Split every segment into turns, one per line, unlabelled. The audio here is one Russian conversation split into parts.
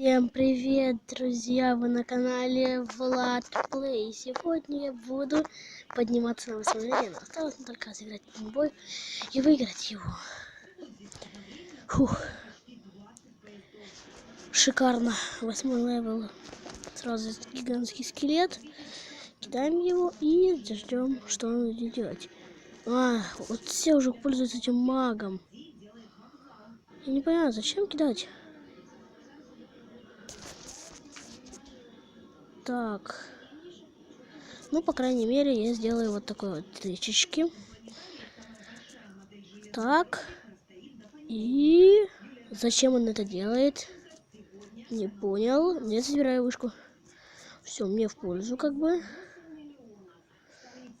Всем привет, друзья! Вы на канале Влад Плей. Сегодня я буду подниматься на восьмой арену. Осталось только сыграть один бой и выиграть его. Фух. Шикарно. Восьмой левел. Сразу гигантский скелет. Кидаем его и ждем, что он будет делать. А, вот все уже пользуются этим магом. Я не понимаю, зачем кидать? Так. Ну, по крайней мере, я сделаю вот такой вот тречечки. Так. И зачем он это делает? Не понял. Я забираю вышку. Все, мне в пользу, как бы.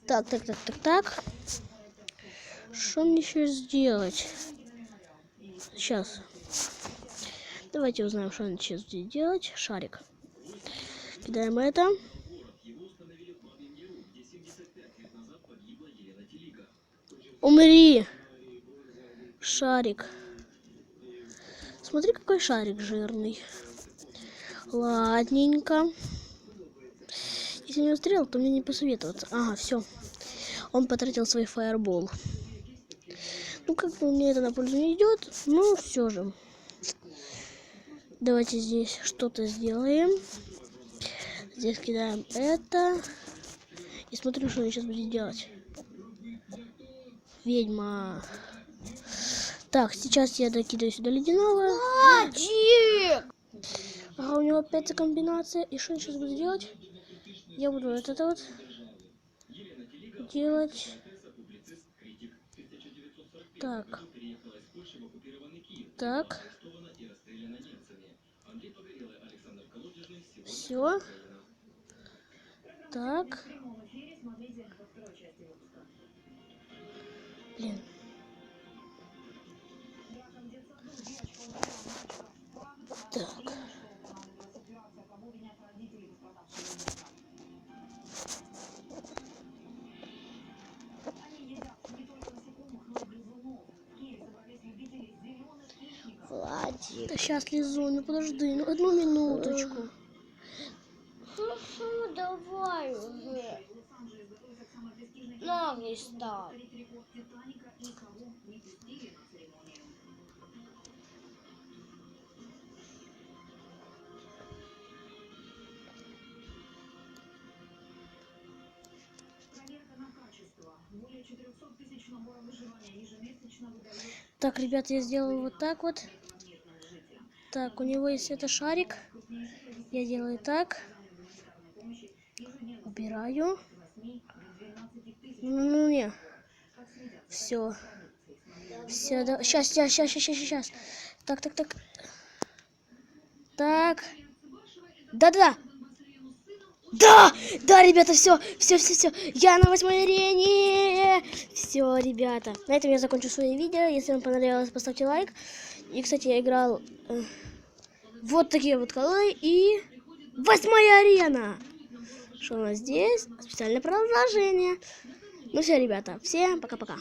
Так, так, так, так, так. Что мне сейчас сделать? Сейчас. Давайте узнаем, что он сейчас будет делать. Шарик. Кидаем это. Умри! Шарик. Смотри, какой шарик жирный. Ладненько. Если не устрел, то мне не посоветоваться. Ага, все. Он потратил свой фаербол. Ну, как бы мне это на пользу не идет, но все же. Давайте здесь что-то сделаем. Здесь кидаем это. И смотрю, что он сейчас будет делать. Ведьма. Так, сейчас я докидываю сюда ледяного.
Мальчик!
Ага, у него опять комбинация. И что он сейчас будет делать? Я буду вот это вот делать. Так. Так. Все. Так. Блин. Так.
Владик.
Да сейчас лизу, ну подожди, ну одну минуточку.
Хорошо, давай уже. Ноги ставь.
Так, ребят, я сделаю вот так вот. Так, у него есть это шарик. Я делаю так. Убираю. Ну, не. Все. Все, да. Сейчас, сейчас, сейчас, сейчас, сейчас. Так, так, так. Так. Да-да-да. Да! Да, ребята, все, все, все, все. Я на восьмой арене. Все, ребята. На этом я закончу свое видео. Если вам понравилось, поставьте лайк. И, кстати, я играл э, вот такие вот колы и восьмая арена. Что у нас здесь? Специальное продолжение. Ну все, ребята, всем пока-пока.